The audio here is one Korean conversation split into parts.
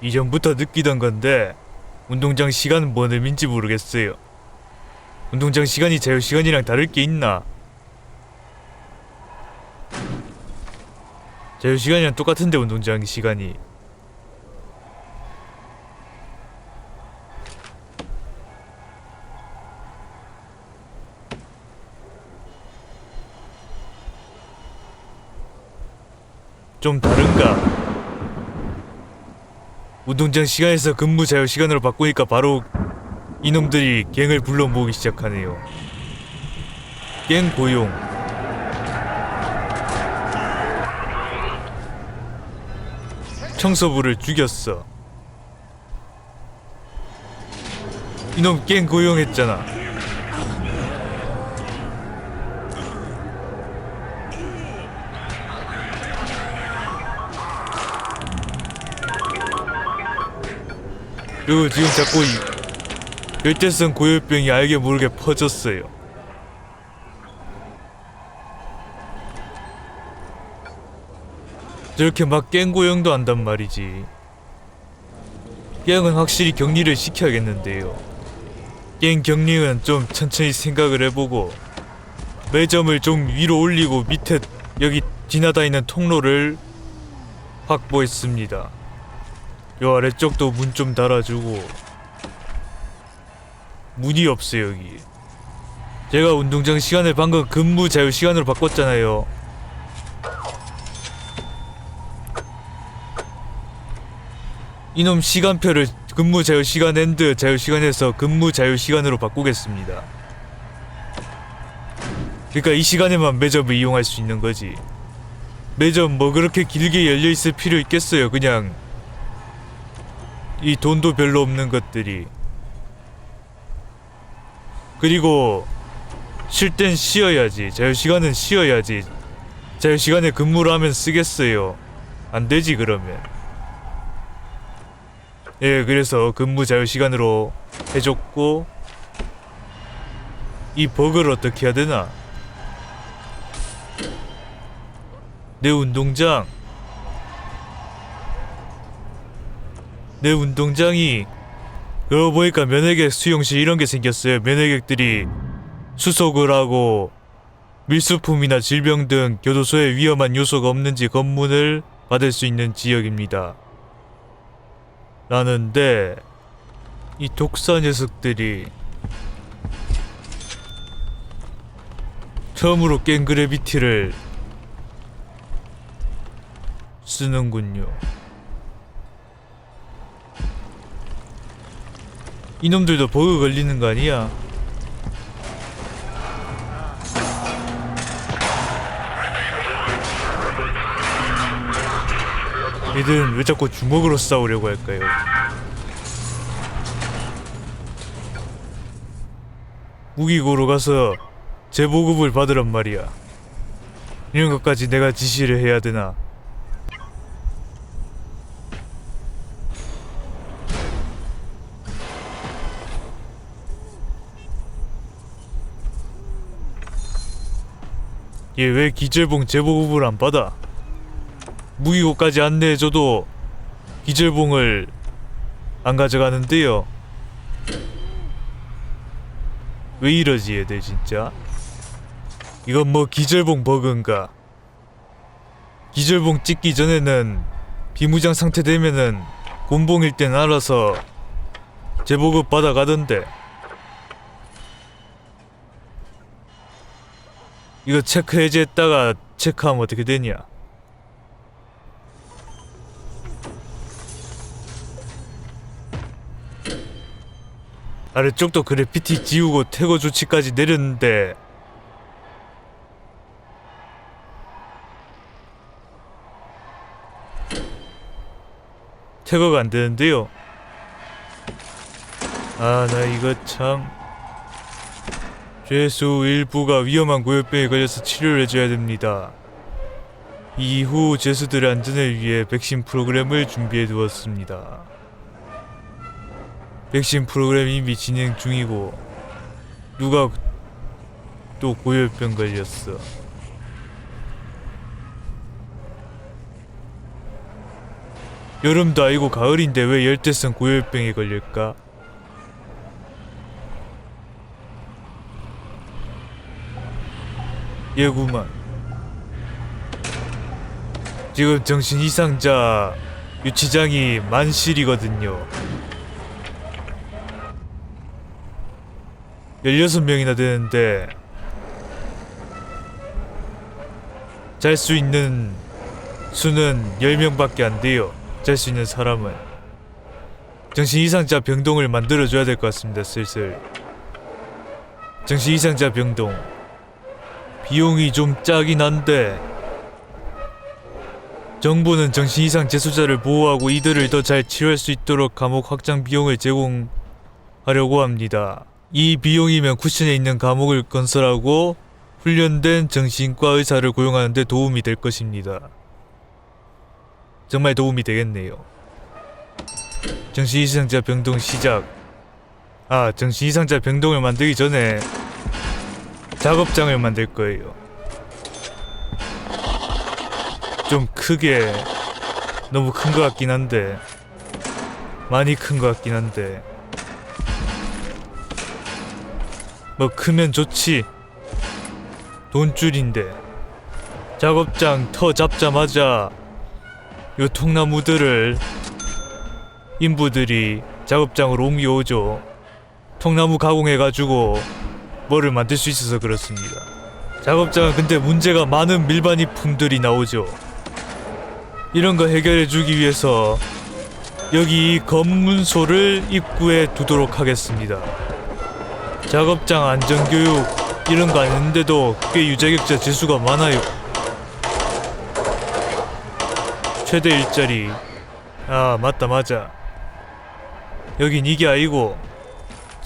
이전부터 느끼던 건데 운동장 시간은 뭔 의미인지 모르겠어요. 운동장 시간이 자유 시간이랑 다를 게 있나? 자유 시간이랑 똑같은데 운동장 시간이 좀 다른가? 운동장 시간에서 근무 자유 시간으로 바꾸니까 바로 이놈들이 갱을 불러 모으기 시작하네요. 갱 고용. 청소부를 죽였어. 이놈 갱 고용했잖아. 그리고 지금 자꾸 이 열대성 고열병이 알게 모르게 퍼졌어요. 저렇게 막 깽고용도 한단 말이지. 깽은 확실히 격리를 시켜야겠는데요. 깽 격리는 좀 천천히 생각을 해보고 매점을 좀 위로 올리고 밑에 여기 지나다니는 통로를 확보했습니다. 요 아래쪽도 문 좀 달아주고. 문이 없어 여기. 제가 운동장 시간을 방금 근무 자유 시간으로 바꿨잖아요. 이놈 시간표를 근무 자유 시간 엔드 자유 시간에서 근무 자유 시간으로 바꾸겠습니다. 그러니까 이 시간에만 매점을 이용할 수 있는 거지. 매점 뭐 그렇게 길게 열려 있을 필요 있겠어요 그냥 이 돈도 별로 없는 것들이. 그리고 쉴 땐 쉬어야지 자유 시간은 쉬어야지 자유 시간에 근무를 하면 쓰겠어요? 안 되지 그러면. 예 그래서 근무 자유 시간으로 해줬고 이 버그를 어떻게 해야 되나? 내 운동장 내 운동장이 그러고 보니까 면회객 수용실 이런 게 생겼어요. 면회객들이 수속을 하고 밀수품이나 질병 등 교도소에 위험한 요소가 없는지 검문을 받을 수 있는 지역입니다. 라는데 이 독사 녀석들이 처음으로 깬 그래비티를 쓰는군요. 이놈들도 버그 걸리는 거 아니야? 얘들은 왜 자꾸 주먹으로 싸우려고 할까요? 무기고로 가서 재보급을 받으란 말이야. 이런 것까지 내가 지시를 해야 되나? 얘 왜 기절봉 재보급을 안 받아? 무기고까지 안내해줘도 기절봉을 안 가져가는데요. 왜 이러지 얘들 진짜? 이건 뭐 기절봉 버그인가? 기절봉 찍기 전에는 비무장 상태 되면은 곤봉일 땐 알아서 재보급 받아가던데 이거 체크 해제했다가 체크하면 어떻게 되냐? 아래쪽도 그래피티 지우고 퇴거 조치까지 내렸는데 퇴거가 안 되는데요. 아, 나 이거 참. 죄수 일부가 위험한 고열병에 걸려서 치료를 해줘야 됩니다. 이후 죄수들의 안전을 위해 백신 프로그램을 준비해 두었습니다. 백신 프로그램 이미 진행 중이고 누가 또 고열병 걸렸어. 여름도 아니고 가을인데 왜 열대성 고열병에 걸릴까? 예구만. 지금 정신 이상자 유치장이 만실이거든요. 16명이나 되는데 잘 수 있는 수는 10명밖에 안 돼요. 잘 수 있는 사람은. 정신 이상자 병동을 만들어 줘야 될 것 같습니다. 슬슬. 정신 이상자 병동. 비용이 좀 짜긴 한데 정부는 정신 이상 재소자를 보호하고 이들을 더 잘 치료할 수 있도록 감옥 확장 비용을 제공하려고 합니다. 이 비용이면 쿠션에 있는 감옥을 건설하고 훈련된 정신과 의사를 고용하는 데 도움이 될 것입니다. 정말 도움이 되겠네요. 정신이상자 병동 시작. 아, 정신이상자 병동을 만들기 전에 작업장을 만들 거예요. 좀 크게 너무 큰 것 같긴 한데 많이 큰 것 같긴 한데. 뭐 크면 좋지. 돈줄인데. 작업장 터 잡자마자 요 통나무들을 인부들이 작업장으로 옮겨오죠. 통나무 가공해가지고 뭐를 만들 수 있어서 그렇습니다 작업장은 근데 문제가 많은 밀반입품들이 나오죠 이런 거 해결해 주기 위해서 여기 이 검문소를 입구에 두도록 하겠습니다 작업장 안전교육 이런 거 아닌데도 꽤 유자격자 재수가 많아요. 최대 일자리. 아 맞다 맞아. 여긴 이게 아니고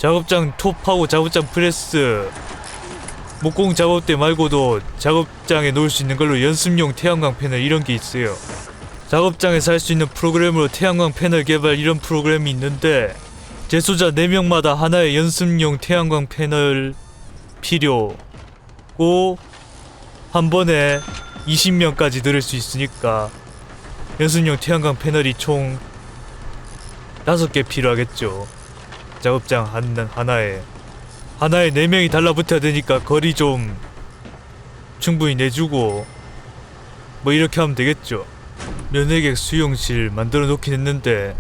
작업장 톱하고 작업장 프레스 목공 작업대 말고도 작업장에 놓을 수 있는 걸로 연습용 태양광 패널 이런 게 있어요. 작업장에서 할 수 있는 프로그램으로 태양광 패널 개발 이런 프로그램이 있는데 재소자 4명마다 하나의 연습용 태양광 패널 필요고 한 번에 20명까지 들을 수 있으니까 연습용 태양광 패널이 총 5개 필요하겠죠. 작업장 한, 하나에 하나에 4명이 달라붙어야 되니까 거리 좀 충분히 내주고 뭐 이렇게 하면 되겠죠. 면회객 수용실 만들어 놓긴 했는데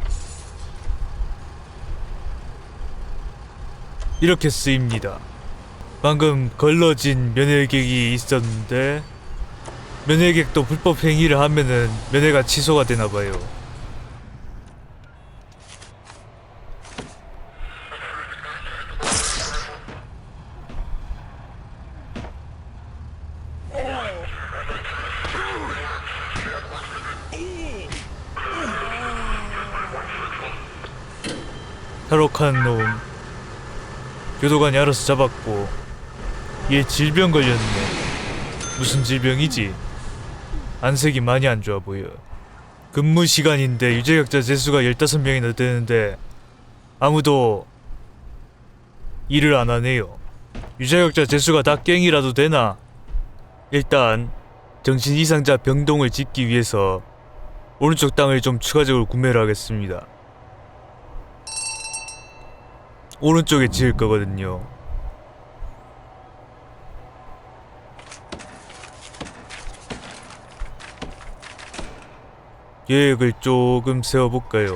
이렇게 쓰입니다. 방금 걸러진 면회객이 있었는데 면회객도 불법 행위를 하면은 면회가 취소가 되나 봐요. 탈옥한 놈. 교도관이 알아서 잡았고 얘 질병 걸렸네. 무슨 질병이지? 안색이 많이 안 좋아 보여. 근무 시간인데 유재격자 재수가 15명이나 되는데 아무도 일을 안 하네요. 유재격자 재수가 다 깽이라도 되나? 일단 정신 이상자 병동을 짓기 위해서 오른쪽 땅을 좀 추가적으로 구매를 하겠습니다 오른쪽에 지을 거거든요. 계획을 조금 세워볼까요?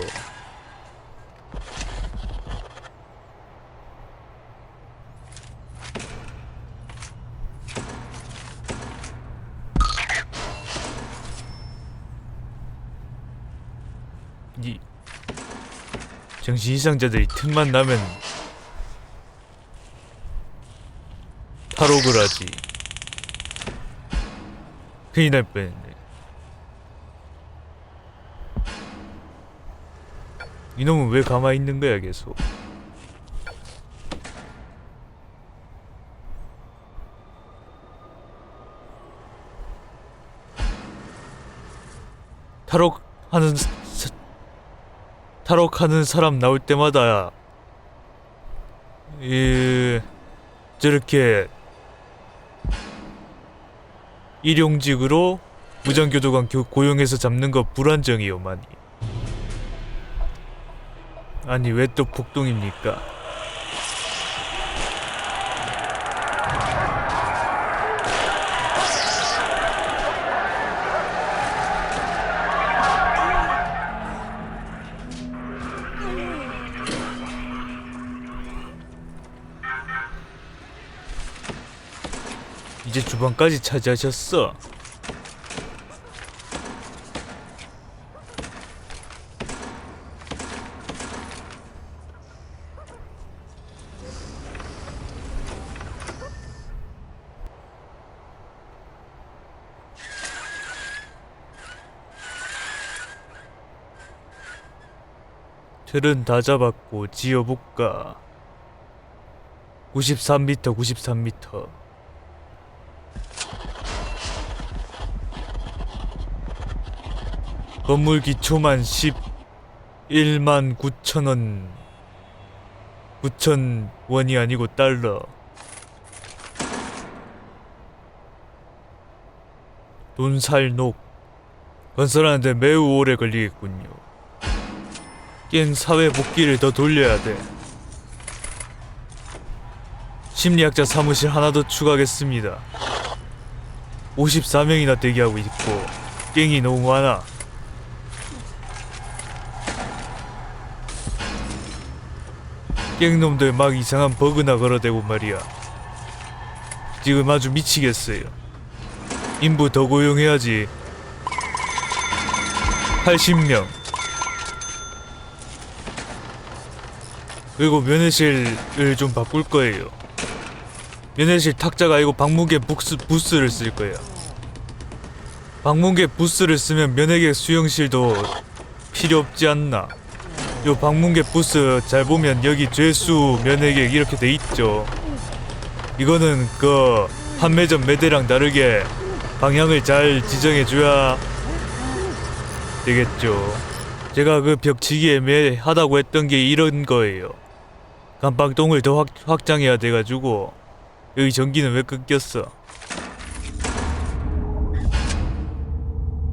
이 정신 이상자들이 틈만 나면 탈옥을 하지. 큰일 날 뻔했네. 이놈은 왜 가만히 있는 거야 계속? 탈옥하는 사- 탈옥하는 사람 나올 때마다 이 저렇게 일용직으로 무장교도관 고용해서 잡는 거 불안정이요만이. 아니 왜 또 폭동입니까? 이제 주방까지 차지하셨어. 틀은 다 잡았고 지어볼까 93m 93m 건물 기초만 11만 9천원 9천 원이 아니고 달러 돈살녹 건설하는데 매우 오래 걸리겠군요 깬 사회 복귀를 더 돌려야 돼. 심리학자 사무실 하나 더 추가하겠습니다. 54명이나 대기하고 있고 깽이 너무 많아. 깽놈들 막 이상한 버그나 걸어대고 말이야. 지금 아주 미치겠어요. 인부 더 고용해야지. 80명. 그리고 면회실을 좀 바꿀 거예요. 면회실 탁자가 아니고 방문객 부스, 부스를 쓸 거예요. 방문객 부스를 쓰면 면회객 수용실도 필요 없지 않나. 요 방문객 부스 잘 보면 여기 죄수 면회객 이렇게 돼 있죠. 이거는 그 판매점 매대랑 다르게 방향을 잘 지정해 줘야 되겠죠. 제가 그 벽치기 애매하다고 했던 게 이런 거예요. 감방동을 더 확, 확장해야 돼가지고 여기 전기는 왜 끊겼어?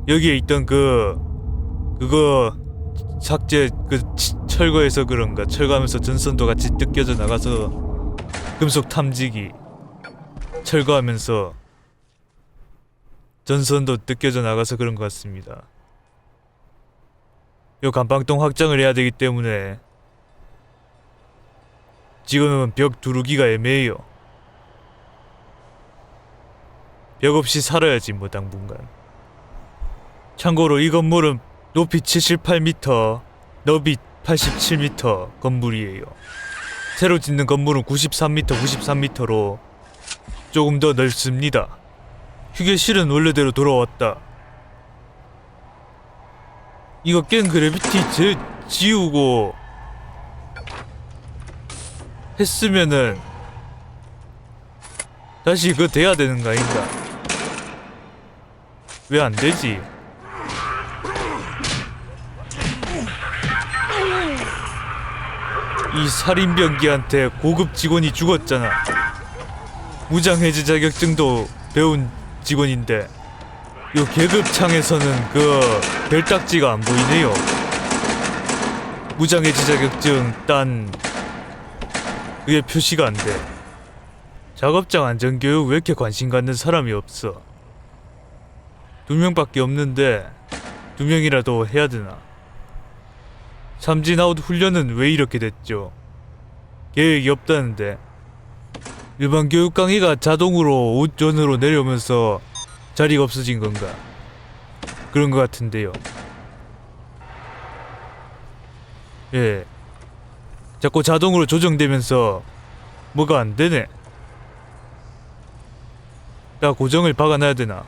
여기에 있던 그 그거 삭제 그 치- 철거해서 그런가 철거하면서 전선도 같이 뜯겨져 나가서 금속 탐지기 철거하면서 전선도 뜯겨져 나가서 그런 것 같습니다. 요 감방동 확장을 해야 되기 때문에 지금은 벽 두르기가 애매해요. 벽 없이 살아야지 뭐 당분간. 참고로 이 건물은 높이 78m, 너비 87m 건물이에요. 새로 짓는 건물은 93m, 93m로 조금 더 넓습니다. 휴게실은 원래대로 돌아왔다. 이거 깬 그래비티 제 지우고 했으면은 다시 그거 돼야 되는 거 아닌가? 왜 안 되지? 이 살인병기한테 고급 직원이 죽었잖아. 무장해제 자격증도 배운 직원인데 요 계급창에서는 그 별딱지가 안 보이네요. 무장해제 자격증 딴 그게 표시가 안 돼. 작업장 안전교육 왜 이렇게 관심 갖는 사람이 없어? 두 명밖에 없는데 두 명이라도 해야 되나? 삼진아웃 훈련은 왜 이렇게 됐죠? 계획이 없다는데 일반 교육 강의가 자동으로 오전으로 내려오면서 자리가 없어진 건가? 그런 것 같은데요. 예. 자꾸 자동으로 조정되면서 뭐가 안 되네. 나 고정을 박아놔야 되나?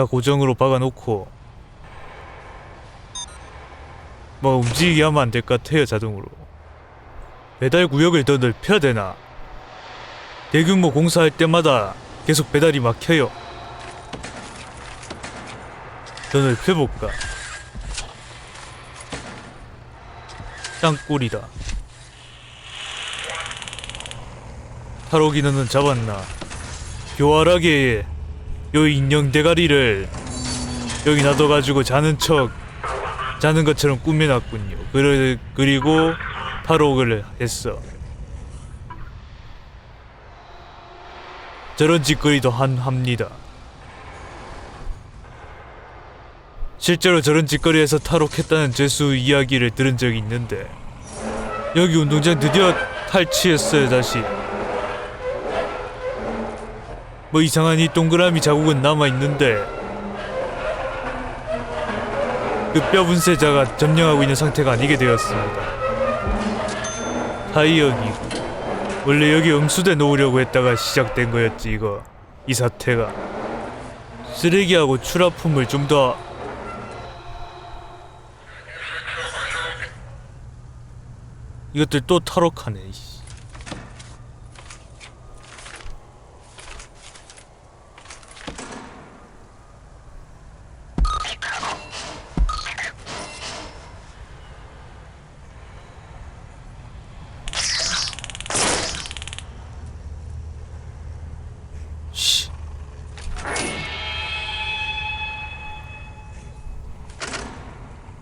나 고정으로 박아놓고. 뭐 움직이게 하면 안 될 것 같아요 자동으로. 배달 구역을 더 넓혀야 되나? 대규모 공사할 때마다 계속 배달이 막혀요. 더 넓혀볼까? 땅굴이다. 타로 기능은 잡았나? 교활하게 요 인형 대가리를 여기 놔둬가지고 자는 척 자는 것처럼 꾸며놨군요. 그래, 그리고 탈옥을 했어. 저런 짓거리도 한 합니다. 실제로 저런 짓거리에서 탈옥했다는 죄수 이야기를 들은 적이 있는데 여기 운동장 드디어 탈취했어요 다시 뭐 이상한 이 동그라미 자국은 남아있는데 그 뼈 분쇄자가 점령하고 있는 상태가 아니게 되었습니다. 타이어기고 원래 여기 음수대 놓으려고 했다가 시작된 거였지 이거. 이 사태가. 쓰레기하고 추라품을 좀더 이것들 또 탈옥하네.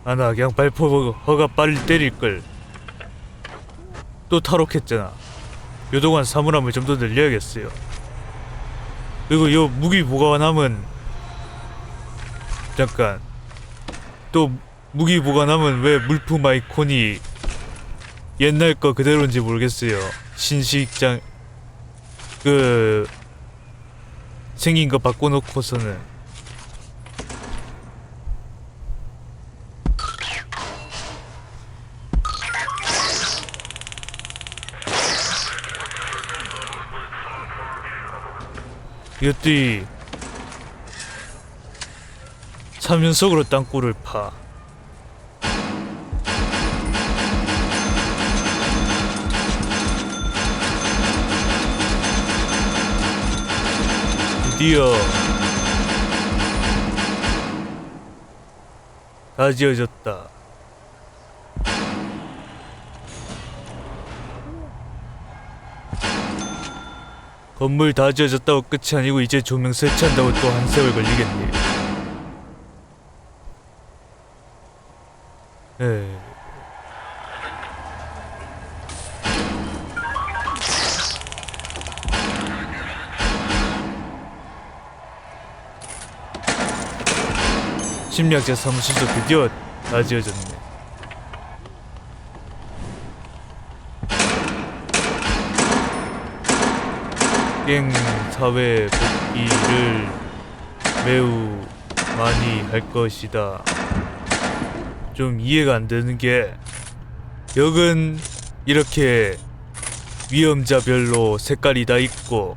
아, 나 그냥 발포 허가 빨리 때릴 걸. 또 탈옥했잖아. 요 동안 사물함을 좀 더 늘려야겠어요. 그리고 요 무기 보관함은 잠깐 또 무기 보관함은 왜 물품 아이콘이 옛날 거 그대로인지 모르겠어요. 신식장 그 생긴 거 바꿔놓고서는 이것들이 사면속으로 땅굴을 파. 드디어 다 지어졌다. 건물 다 지어졌다고 끝이 아니고 이제 조명 설치한다고 또 한 세월 걸리겠네. 에. 심리학자 사무실도 드디어 다 지어졌네. 갱 사회 복귀를 매우 많이 할 것이다. 좀 이해가 안 되는 게 벽은 이렇게 위험자별로 색깔이 다 있고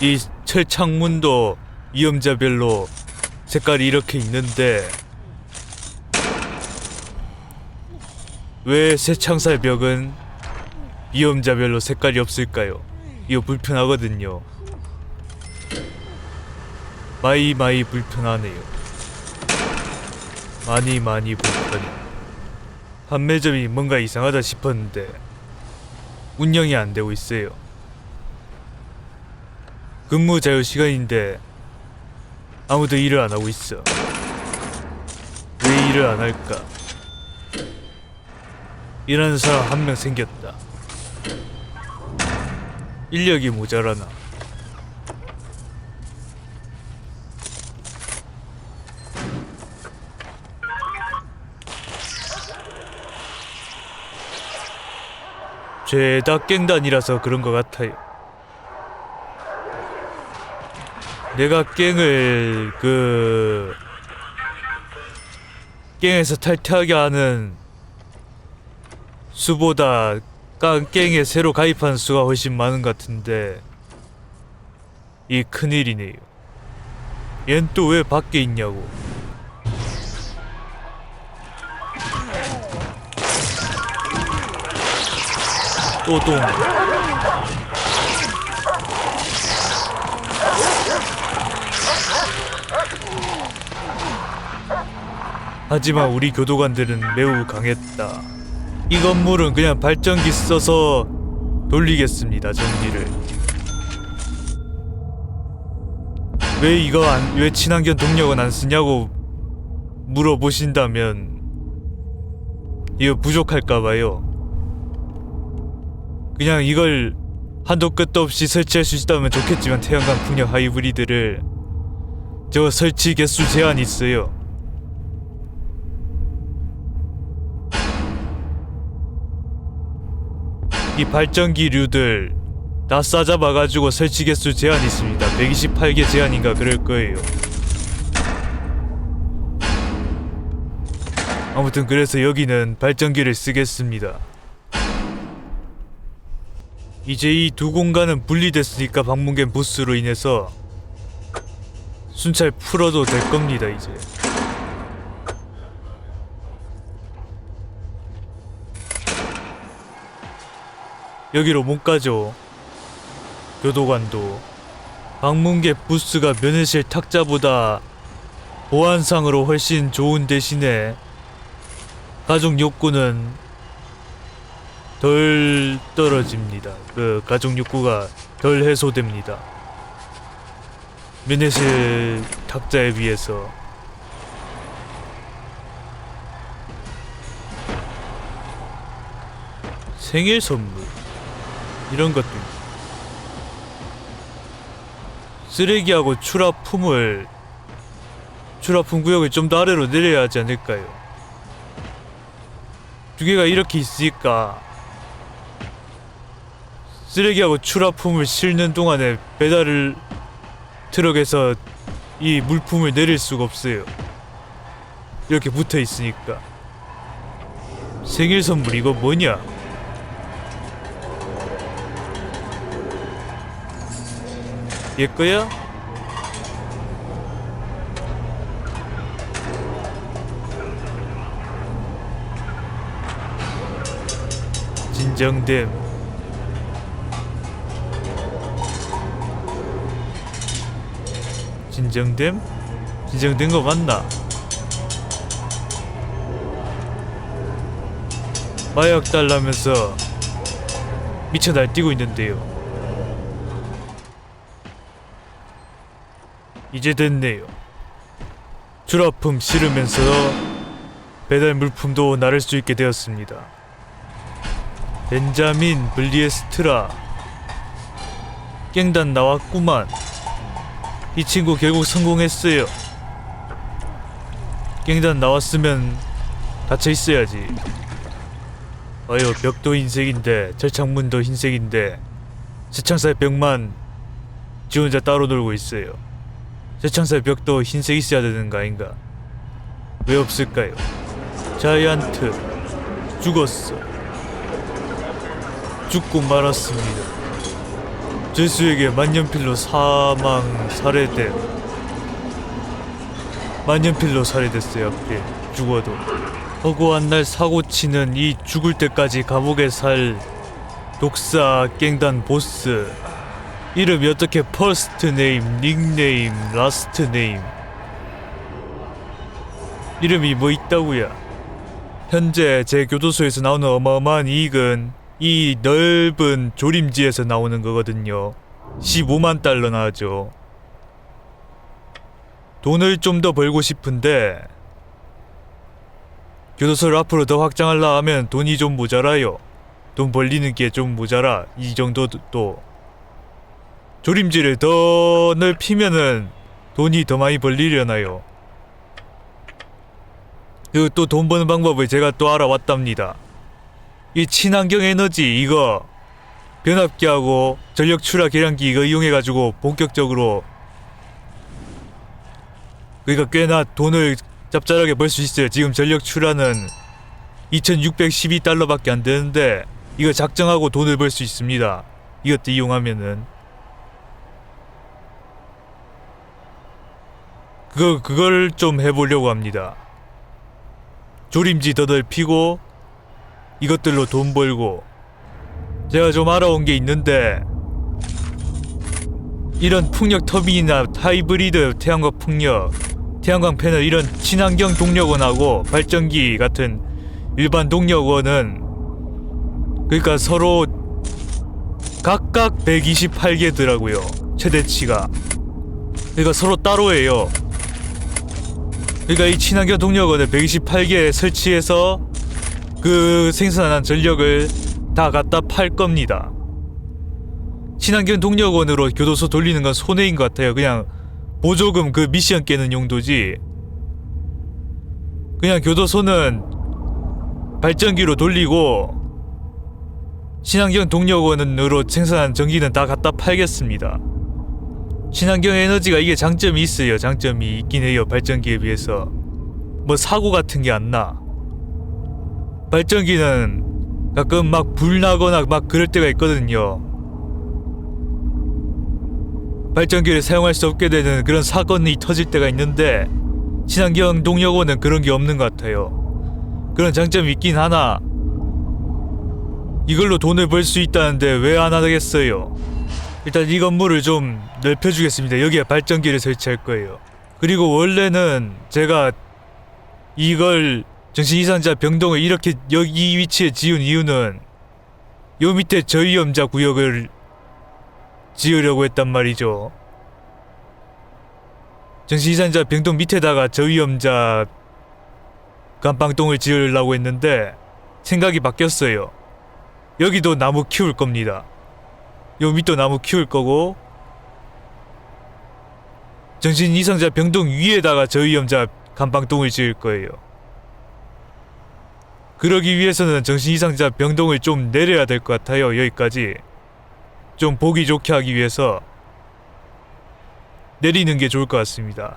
이 철창문도 위험자별로 색깔이 이렇게 있는데 왜 새창살 벽은 위험자별로 색깔이 없을까요? 이거 불편하거든요. 많이 많이 불편하네요. 많이 많이 불편해. 판매점이 뭔가 이상하다 싶었는데 운영이 안 되고 있어요. 근무 자유 시간인데 아무도 일을 안 하고 있어. 왜 일을 안 할까? 일하는 사람 한 명 생겼다. 인력이 모자라나. 죄다 깽단이라서 그런 것 같아요. 내가 깽을 그 깽에서 탈퇴하게 하는 수보다 깡 깽에 새로 가입한 수가 훨씬 많은 것 같은데 이 큰일이네요. 얜 또 왜 밖에 있냐고. 또 동. 하지만 우리 교도관들은 매우 강했다. 이 건물은 그냥 발전기 써서 돌리겠습니다, 전기를. 왜 이거 안, 왜 친환경 동력은 안 쓰냐고 물어보신다면 이거 부족할까봐요. 그냥 이걸 한도 끝도 없이 설치할 수 있다면 좋겠지만 태양광 풍력 하이브리드를 저 설치 개수 제한이 있어요. 이 발전기류들 다 싸잡아가지고 설치 개수 제한이 있습니다. 128개 제한인가 그럴 거예요. 아무튼 그래서 여기는 발전기를 쓰겠습니다. 이제 이 두 공간은 분리됐으니까 방문객 부스로 인해서 순찰 풀어도 될 겁니다 이제. 여기로 못 가죠. 교도관도 방문객 부스가 면회실 탁자보다 보안상으로 훨씬 좋은 대신에 가족 욕구는 덜 떨어집니다. 그 가족 욕구가 덜 해소됩니다. 면회실 탁자에 비해서 생일 선물 이런 있고. 쓰레기하고 추라품을 추라품 구역을 좀 더 아래로 내려야 하지 않을까요? 두 개가 이렇게 있으니까 쓰레기하고 추라품을 실는 동안에 배달을 트럭에서 이 물품을 내릴 수가 없어요. 이렇게 붙어 있으니까 생일 선물 이거 뭐냐? 얘 거야? 진정됨 진정됨? 진정된 거 맞나? 마약 달라면서 미쳐 날뛰고 있는데요. 이제 됐네요. 출하품 실으면서 배달 물품도 나를 수 있게 되었습니다. 벤자민 블리에스트라 깽단 나왔구만. 이 친구 결국 성공했어요. 깽단 나왔으면 닫혀 있어야지. 어여 벽도 흰색인데 철창문도 흰색인데 세창사의 벽만 지 혼자 따로 놀고 있어요. 세창사의 벽도 흰색 있어야 되는 거 아닌가? 왜 없을까요? 자이언트 죽었어. 죽고 말았습니다. 제수에게 만년필로 사망 살해됨. 만년필로 살해됐어요. 앞에 죽어도. 허구한 날 사고 치는 이 죽을 때까지 감옥에 살 독사 깽단 보스. 이름이 어떻게 퍼스트 네임, 닉네임, 라스트 네임 이름이 뭐 있다고야 현재 제 교도소에서 나오는 어마어마한 이익은 이 넓은 조림지에서 나오는 거거든요. 15만 달러 나죠. 돈을 좀 더 벌고 싶은데 교도소를 앞으로 더 확장하려 하면 돈이 좀 모자라요. 돈 벌리는 게 좀 모자라. 이 정도도 또 조림지를 더 넓히면은 돈이 더 많이 벌리려나요. 그리고 또돈 버는 방법을 제가 또 알아왔답니다. 이 친환경 에너지 이거 변압기하고 전력 출하 계량기 이거 이용해 가지고 본격적으로 그러니까 꽤나 돈을 짭짤하게 벌 수 있어요. 지금 전력 출하는 2,612달러밖에 안 되는데 이거 작정하고 돈을 벌 수 있습니다. 이것도 이용하면은 그거 그걸 좀 해보려고 합니다. 조림지 더 넓히고 이것들로 돈 벌고 제가 좀 알아온 게 있는데 이런 풍력 터빈이나 하이브리드 태양광 풍력, 태양광 패널 이런 친환경 동력원하고 발전기 같은 일반 동력원은 그러니까 서로 각각 128개더라고요 최대치가 그러니까 서로 따로예요. 그러니까 이 친환경 동력원을 128개 설치해서 그 생산한 전력을 다 갖다 팔 겁니다. 친환경 동력원으로 교도소 돌리는 건 손해인 것 같아요. 그냥 보조금 그 미션 깨는 용도지. 그냥 교도소는 발전기로 돌리고 친환경 동력원으로 생산한 전기는 다 갖다 팔겠습니다. 친환경 에너지가 이게 장점이 있어요. 장점이 있긴 해요. 발전기에 비해서. 뭐 사고 같은 게 안 나. 발전기는 가끔 막 불 나거나 막 그럴 때가 있거든요. 발전기를 사용할 수 없게 되는 그런 사건이 터질 때가 있는데 친환경 동력원은 그런 게 없는 것 같아요. 그런 장점이 있긴 하나 이걸로 돈을 벌 수 있다는데 왜 안 하겠어요? 일단 이 건물을 좀 넓혀주겠습니다. 여기에 발전기를 설치할 거예요. 그리고 원래는 제가 이걸 정신이상자 병동을 이렇게 여기 이 위치에 지은 이유는 요 밑에 저위험자 구역을 지으려고 했단 말이죠. 정신이상자 병동 밑에다가 저위험자 감방동을 지으려고 했는데 생각이 바뀌었어요. 여기도 나무 키울 겁니다. 요 밑도 나무 키울 거고 정신 이상자 병동 위에다가 저위험자 감방동을 지을 거예요. 그러기 위해서는 정신 이상자 병동을 좀 내려야 될 것 같아요. 여기까지 좀 보기 좋게 하기 위해서 내리는 게 좋을 것 같습니다.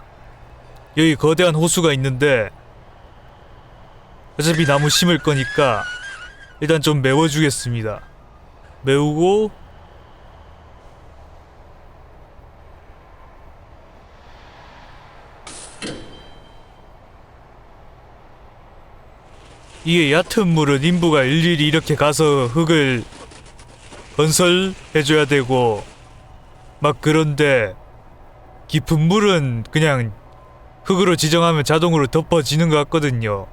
여기 거대한 호수가 있는데 어차피 나무 심을 거니까 일단 좀 메워주겠습니다. 메우고 이게 얕은 물은 인부가 일일이 이렇게 가서 흙을 건설해줘야 되고 막 그런데 깊은 물은 그냥 흙으로 지정하면 자동으로 덮어지는 것 같거든요.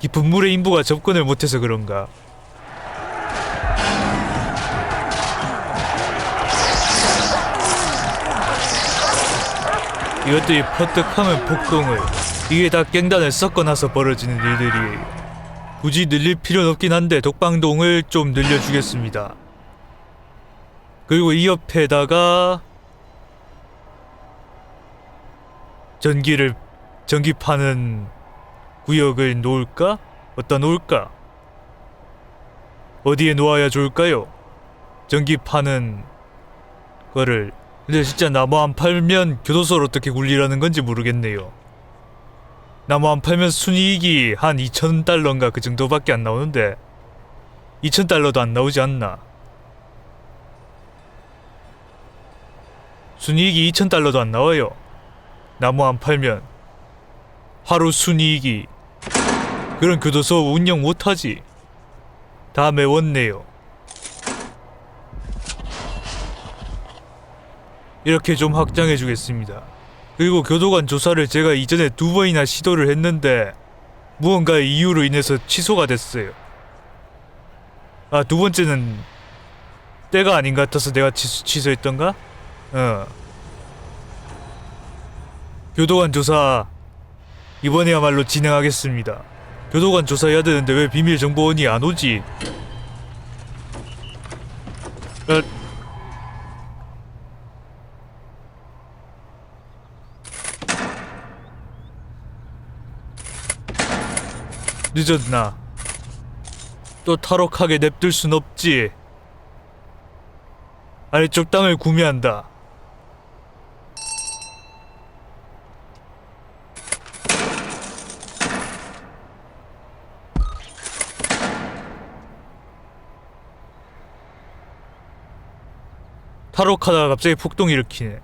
깊은 물에 인부가 접근을 못해서 그런가. 이것들이 퍼뜩하면 폭동을 이게 다 깽단을 섞어놔서 벌어지는 일들이에요. 굳이 늘릴 필요는 없긴 한데 독방동을 좀 늘려주겠습니다. 그리고 이 옆에다가 전기를 전기 파는 구역을 놓을까? 어디다 놓을까? 어디에 놓아야 좋을까요? 전기 파는 거를 근데 진짜 나무 안 팔면 교도소를 어떻게 굴리라는 건지 모르겠네요. 나무 안 팔면 순이익이 한 2,000달러인가 그 정도밖에 안 나오는데 2,000달러도 안 나오지 않나? 순이익이 2,000달러도 안 나와요. 나무 안 팔면 하루 순이익이 그런 교도소 운영 못하지. 다 메웠네요. 이렇게 좀 확장해 주겠습니다. 그리고 교도관 조사를 제가 이전에 두 번이나 시도를 했는데 무언가 이유로 인해서 취소가 됐어요. 아, 두 번째는 때가 아닌 것 같아서 내가 취소, 취소 했던가? 어. 교도관 조사 이번에야말로 진행하겠습니다. 교도관 조사해야 되는데 왜 비밀 정보원이 안 오지? 늦었나? 또 탈옥하게 냅둘 순 없지. 아래쪽 땅을 구매한다. 탈옥하다가 갑자기 폭동 일으키네.